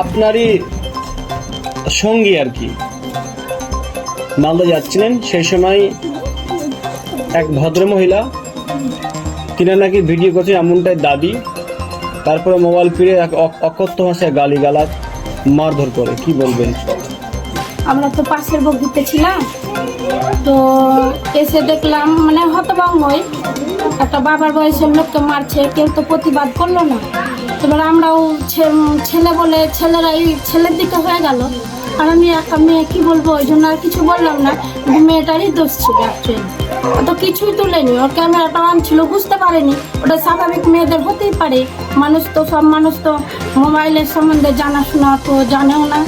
আপনারই সঙ্গী আর কি। মালদা যাচ্ছিলেন, সেই সময় এক ভদ্র মহিলা তিনি নাকি ভিডিও করছেন এমনটাই দাবি, তারপরে মোবাইল ফিরে এক অকথ্য ভাষায় গালি গালাজ মারধর করে, কি বলবেন? আমরা তো পাশের বগিতে ছিলাম, তো এসে দেখলাম মানে হতভঙ্গই একটা বাবার বয়সের লোককে মারছে, কেউ তো প্রতিবাদ করল না। এবার আমরাও ছেলে বলে ছেলেরাই ছেলের দিকে হয়ে গেল। আর আমি একটা মেয়ে, কী বলব? ওই জন্য আর কিছু বললাম না। মেয়েটারই দোষ ছিল অ্যাকচুয়ালি তো কিছুই তুলেনি। ওর ক্যামেরাটা অন ছিল, বুঝতে পারেনি। ওটা স্বাভাবিক মেয়েদের হতেই পারে। মানুষ তো সব, মানুষ তো মোবাইলের সম্বন্ধে জানাশোনা তো জানেও না।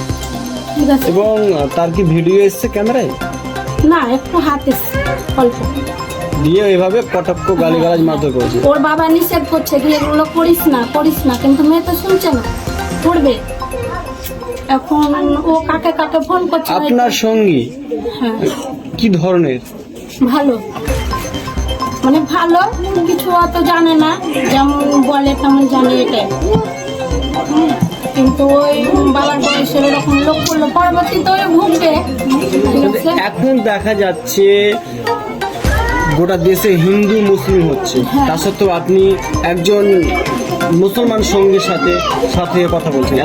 ঠিক আছে। এবং তার কি ভিডিও এসছে ক্যামেরায় না একটু হাতে অল্প। দিয়ে এভাবে কটাক্ষ গালি গালাজ মারধর করেছে। ওর বাবা নিষেধ করছে যে এগুলো করিস না করিস না কিন্তু মেয়ে তো শুনছে না করবে। এখন ও কাকে কাকে ফোন করছে আপনার সঙ্গী? হ্যাঁ। কি ধরনের? ভালো। মানে ভালো কিছু অত জানে না যেমন বলে তেমন জানে হুম, কিন্তু ওই বাবার বয়সের ওরকম লোক করল পরবর্তীতে ওই ভুগবে। এখন দেখা যাচ্ছে গোটা দেশে হিন্দু মুসলিম হচ্ছে। হ্যাঁ। তা সত্ত্বেও আপনি একজন মুসলমান সঙ্গীর সাথে সাথে কথা বলছেন।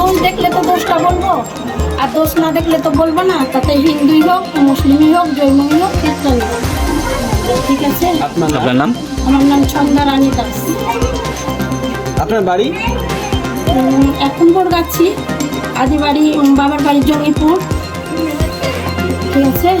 দোষ দেখলে তো দোষটা বলব আর দোষ না দেখলে তো বলব না। তাতে হিন্দুই হোক মুসলিমই হোক জৈনই হোক খ্রিস্টান ঠিক আছে? আপনার নাম? আপনার নাম? আমার নাম ছন্দা রানী দাস। আপনার বাড়ি? উম, পর গাছি আদি বাড়ি বাবার বাড়ির জঙ্গিপুর। ঠিক আছে?